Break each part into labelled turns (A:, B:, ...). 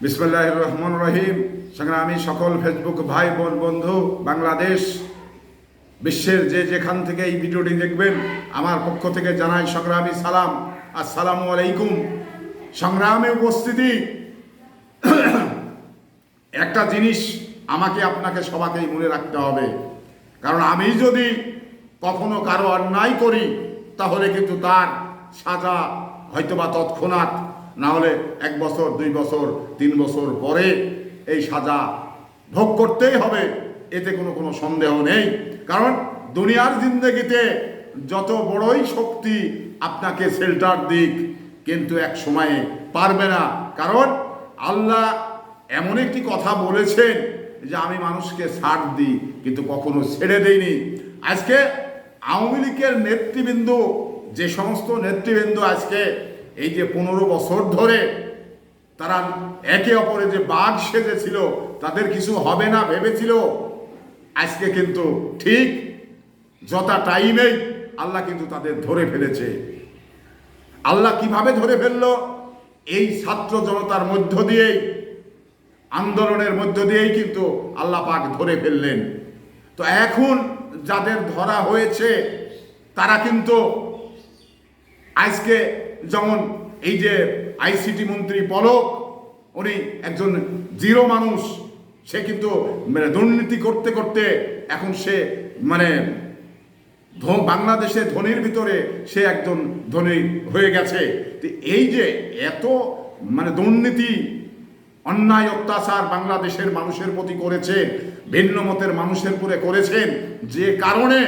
A: বিসমুল্লাহ রহমান রহিম। সংগ্রামী সকল ফেসবুক ভাই, বোন, বন্ধু, বাংলাদেশ, বিশ্বের যে যেখান থেকে এই ভিডিওটি দেখবেন, আমার পক্ষ থেকে জানাই সংগ্রামী সালাম। আসসালামু আলাইকুম। সংগ্রামে উপস্থিতি। একটা জিনিস আমাকে, আপনাকে সবাকেই মনে রাখতে হবে। কারণ আমি যদি কখনো কারও অন্যায় করি, তাহলে কিন্তু তার সাজা হয়তোবা তৎক্ষণাৎ না হলে এক বছর, দুই বছর, তিন বছর পরে এই সাজা ভোগ করতেই হবে। এতে কোনো কোনো সন্দেহ নেই। কারণ দুনিয়ার জিন্দগিতে যত বড়ই শক্তি আপনাকে শেল্টার দিক, কিন্তু এক সময়ে পারবে না। কারণ আল্লাহ এমন একটি কথা বলেছেন যে, আমি মানুষকে ছাড় দিই, কিন্তু কখনো ছেড়ে দেইনি। আজকে আওয়ামী লীগের নেতৃবৃন্দ, যে সমস্ত নেতৃবৃন্দ আজকে এই যে পনেরো বছর ধরে তারা একে অপরে যে বাঘ সেজেছিল, তাদের কিছু হবে না ভেবেছিল? আজকে কিন্তু ঠিক যথা টাইমেই আল্লাহ কিন্তু তাদের ধরে ফেলেছে। আল্লাহ কীভাবে ধরে ফেলল? এই ছাত্র জনতার মধ্য দিয়েই, আন্দোলনের মধ্য দিয়েই কিন্তু আল্লাহ পাক ধরে ফেললেন। তো এখন যাদের ধরা হয়েছে, তারা কিন্তু আজকে যেমন এই যে আইসিটি মন্ত্রী পলক, উনি একজন জিরো মানুষ, সে কিন্তু মানে দুর্নীতি করতে করতে এখন সে মানে বাংলাদেশে ধনির ভিতরে সে একজন ধনী হয়ে গেছে। তো এই যে এত মানে দুর্নীতি, অন্যায়, অত্যাচার বাংলাদেশের মানুষের প্রতি করেছে, ভিন্ন মতের মানুষের উপরে করেছেন, যে কারণে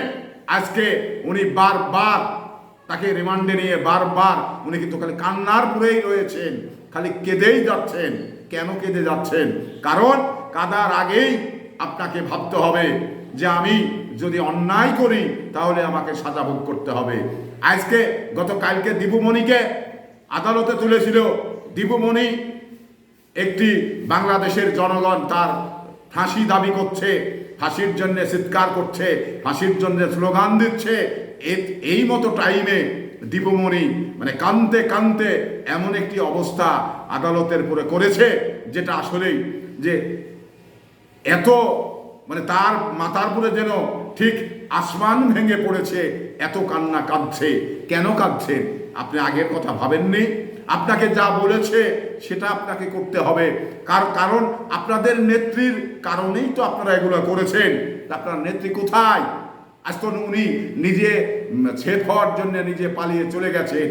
A: আজকে উনি বারবার তাকে রিমান্ডে নিয়ে বারবার উনি কিন্তু খালি কান্নার পুরেই রয়েছেন, খালি কেঁদেই যাচ্ছেন। কেন কেঁদে যাচ্ছেন? কারণ কাদার আগেই আপনাকে ভাবতে হবে যে আমি যদি অন্যায় করি তাহলে আমাকে সাজা ভোগ করতে হবে। আজকে গত গতকালকে দীপুমণিকে আদালতে তুলেছিল। দীপুমণি একটি বাংলাদেশের জনগণ তার ফাঁসি দাবি করছে, ফাঁসির জন্য চিৎকার করছে, ফাঁসির জন্য স্লোগান দিচ্ছে। এই মতো টাইমে দীপমণি মানে কানতে কানতে এমন একটি অবস্থা আদালতের পরে করেছে, যেটা আসলেই যে এত মানে তার মাথার উপরে যেন ঠিক আসমান ভেঙে পড়েছে, এত কান্না কাঁদছে। কেন কাঁদছে? আপনি আগের কথা ভাবেননি? আপনাকে যা বলেছে সেটা আপনাকে করতে হবে। কার, কারণ আপনাদের নেত্রীর কারণেই তো আপনারা এগুলো করেছেন। আপনার নেত্রী কোথায়? আজ তো উনি নিজে ছেদ হওয়ার জন্য নিজে পালিয়ে চলে গেছেন।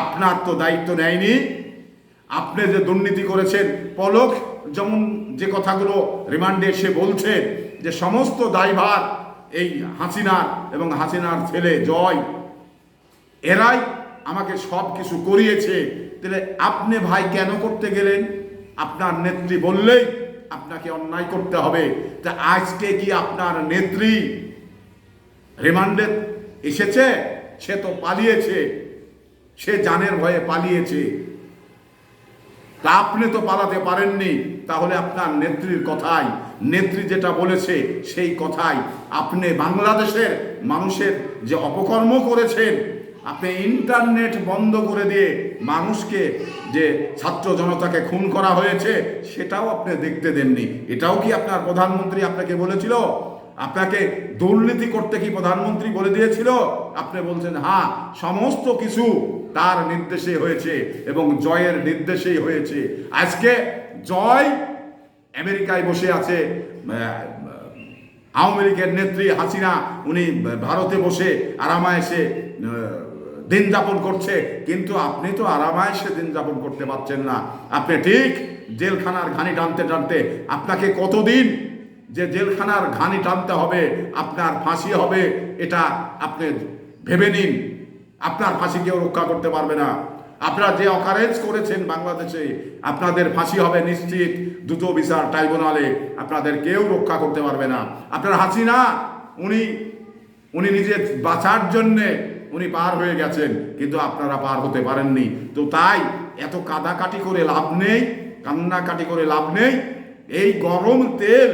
A: আপনার তো দায়িত্ব নেয়নি। আপনি যে দুর্নীতি করেছেন, পলক যেমন যে কথাগুলো রিমান্ডে এসে বলছে যে সমস্ত দায়ভার এই হাসিনার এবং হাসিনার ছেলে জয়, এরাই আমাকে সব কিছু করিয়েছে। তাহলে আপনি ভাই কেন করতে গেলেন? আপনার নেত্রী বললেই আপনাকে অন্যায় করতে হবে। তা আজকে কি আপনার নেত্রী রিমান্ডে এসেছে, সে তো পালিয়েছে, সে জানের ভয়ে পালিয়েছে। তা আপনি তো পালাতে পারেননি, তাহলে আপনার নেত্রীর কথাই, নেত্রী যেটা বলেছে সেই কথাই। আপনি বাংলাদেশের মানুষের যে অপকর্ম করেছেন, আপনি ইন্টারনেট বন্ধ করে দিয়ে মানুষকে যে ছাত্র জনতাকে খুন করা হয়েছে, সেটাও আপনি দেখতে দেননি। এটাও কি আপনার প্রধানমন্ত্রী আপনাকে বলেছিল? আপনাকে দুর্নীতি করতে কি প্রধানমন্ত্রী বলে দিয়েছিল? আপনি বলছেন হ্যাঁ সমস্ত কিছু তার নির্দেশে হয়েছে এবং জয়ের নির্দেশেই হয়েছে। আজকে জয় আমেরিকায় বসে আছে। আওয়ামী লীগের নেত্রী হাসিনা, উনি ভারতে বসে আরামায়েসে দিন যাপন করছে। কিন্তু আপনি তো আরামায়েসে দিন যাপন করতে পারছেন না। আপনি ঠিক জেলখানার ঘানি টানতে টানতে আপনাকে কতদিন যে জেলখানার ঘানি টানতে হবে, আপনার ফাঁসি হবে, এটা আপনি ভেবে নিন। আপনার ফাঁসি কেউ রক্ষা করতে পারবে না। আপনারা যে অকারেন্স করেছেন বাংলাদেশে, আপনাদের ফাঁসি হবে নিশ্চিত দ্রুত বিচার ট্রাইব্যুনালে। আপনাদের কেউ রক্ষা করতে পারবে না। আপনার হাসিনা, উনি উনি নিজে বাঁচার জন্যে উনি পার হয়ে গেছেন, কিন্তু আপনারা পার হতে পারেননি। তো তাই এত কাদাকাটি করে লাভ নেই, কান্নাকাটি করে লাভ নেই। এই গরম তেল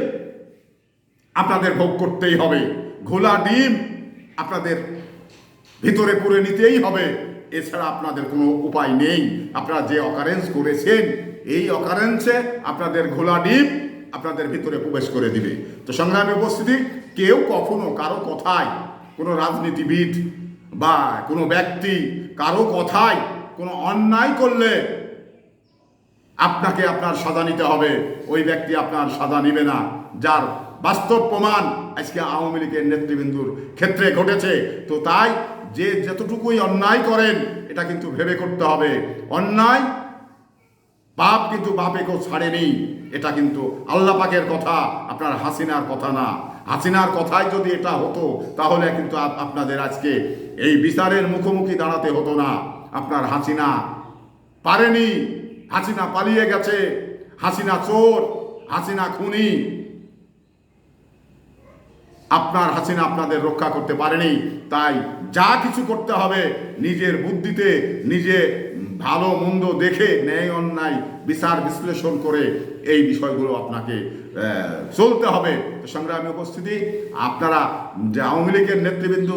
A: আপনাদের ভোগ করতেই হবে। ঘোলা ডিম আপনাদের ভিতরে পুরে নিতেই হবে। এছাড়া আপনাদের কোনো উপায় নেই। আপনারা যে অকারেন্স করেছেন, এই অকারেন্সে আপনাদের ঘোলা ডিম আপনাদের ভিতরে প্রবেশ করে দিবে। তো সংগ্রামী উপস্থিতি, কেউ কখনো কারও কথায় কোনো রাজনীতিবিদ বা কোনো ব্যক্তি কারও কথায় কোনো অন্যায় করলে আপনাকে আপনার সাজা নিতে হবে। ওই ব্যক্তি আপনার সাজা নিবে না। যার বাস্তব প্রমাণ আজকে আওয়ামী লীগের নেতৃবৃন্দুর ক্ষেত্রে ঘটেছে, তো তাই যে যতটুকুই অন্যায় করেন, এটা কিন্তু ভেবে করতে হবে। অন্যায় পাপ কিন্তু বাপে কেউ ছাড়েনি, এটা কিন্তু আল্লাহ পাকের কথা, আপনার হাসিনার কথা না। হাসিনার কথাই যদি এটা হতো, তাহলে কিন্তু আপনাদের আজকে এই বিচারের মুখোমুখি দাঁড়াতে হতো না। আপনার হাসিনা পারেনি হাসিনা পালিয়ে গেছে। হাসিনা চোর, হাসিনা খুনি। আপনার হাসিনা আপনাদের রক্ষা করতে পারেনি, তাই যা কিছু করতে হবে নিজের বুদ্ধিতে, নিজে ভালো, মন্দ দেখে ন্যায়, অন্যায় বিচার বিশ্লেষণ করে এই বিষয়গুলো আপনাকে চলতে হবে। সংগ্রামী উপস্থিতি, আপনারা যে আওয়ামী লীগের নেতৃবৃন্দ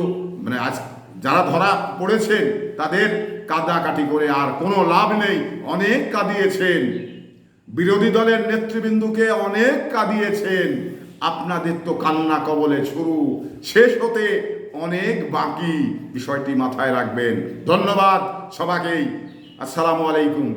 A: মানে আজ যারা ধরা পড়েছেন, তাদের কাদাকাটি করে আর কোনো লাভ নেই। অনেক কাঁদিয়েছেন। বিরোধী দলের নেতৃবৃন্দুকে অনেক কাঁদিয়েছেন। আপনাদের তো কান্না কবলে শুরু শেষ হতে অনেক বাকি। বিষয়টি মাথায় রাখবেন। ধন্যবাদ সবাকেই আসসালামু আলাইকুম।